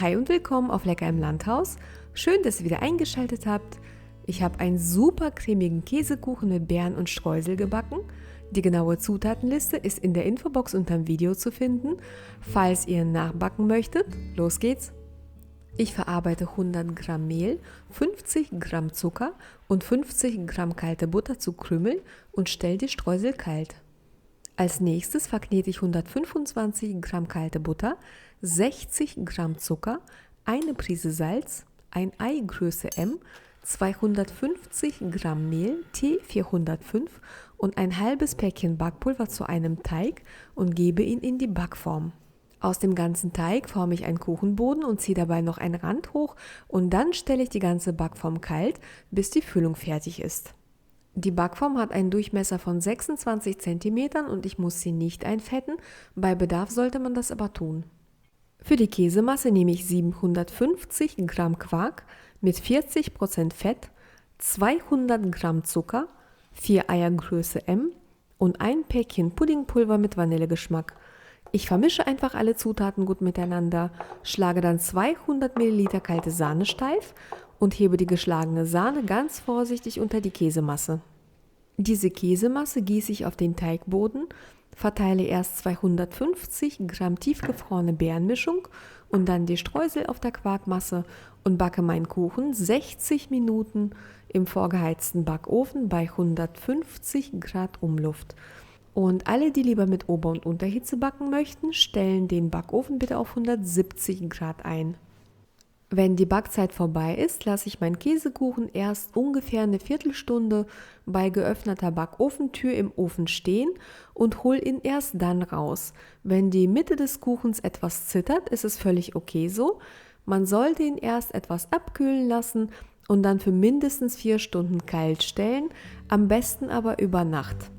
Hi und willkommen auf Lecker im Landhaus. Schön, dass ihr wieder eingeschaltet habt. Ich habe einen super cremigen Käsekuchen mit Beeren und Streusel gebacken. Die genaue Zutatenliste ist in der Infobox unter dem Video zu finden. Falls ihr nachbacken möchtet, los geht's. Ich verarbeite 100 Gramm Mehl, 50 Gramm Zucker und 50 Gramm kalte Butter zu Krümel und stelle die Streusel kalt. Als nächstes verknete ich 125 Gramm kalte Butter, 60 Gramm Zucker, eine Prise Salz, ein Ei Größe M, 250 Gramm Mehl T405 und ein halbes Päckchen Backpulver zu einem Teig und gebe ihn in die Backform. Aus dem ganzen Teig forme ich einen Kuchenboden und ziehe dabei noch einen Rand hoch und dann stelle ich die ganze Backform kalt, bis die Füllung fertig ist. Die Backform hat einen Durchmesser von 26 cm und ich muss sie nicht einfetten, bei Bedarf sollte man das aber tun. Für die Käsemasse nehme ich 750 Gramm Quark mit 40% Fett, 200 Gramm Zucker, 4 Eier Größe M und ein Päckchen Puddingpulver mit Vanillegeschmack. Ich vermische einfach alle Zutaten gut miteinander, schlage dann 200 Milliliter kalte Sahne steif und hebe die geschlagene Sahne ganz vorsichtig unter die Käsemasse. Diese Käsemasse gieße ich auf den Teigboden, verteile erst 250 Gramm tiefgefrorene Beerenmischung und dann die Streusel auf der Quarkmasse und backe meinen Kuchen 60 Minuten im vorgeheizten Backofen bei 150 Grad Umluft. Und alle, die lieber mit Ober- und Unterhitze backen möchten, stellen den Backofen bitte auf 170 Grad ein. Wenn die Backzeit vorbei ist, lasse ich meinen Käsekuchen erst ungefähr eine Viertelstunde bei geöffneter Backofentür im Ofen stehen und hole ihn erst dann raus. Wenn die Mitte des Kuchens etwas zittert, ist es völlig okay so. Man sollte ihn erst etwas abkühlen lassen und dann für mindestens vier Stunden kalt stellen, am besten aber über Nacht.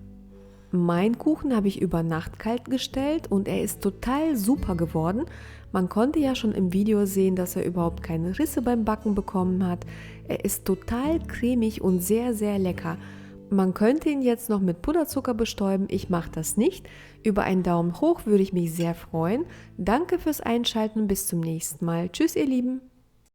Mein Kuchen habe ich über Nacht kalt gestellt und er ist total super geworden. Man konnte ja schon im Video sehen, dass er überhaupt keine Risse beim Backen bekommen hat. Er ist total cremig und sehr, sehr lecker. Man könnte ihn jetzt noch mit Puderzucker bestäuben, ich mache das nicht. Über einen Daumen hoch würde ich mich sehr freuen. Danke fürs Einschalten bis zum nächsten Mal. Tschüss ihr Lieben.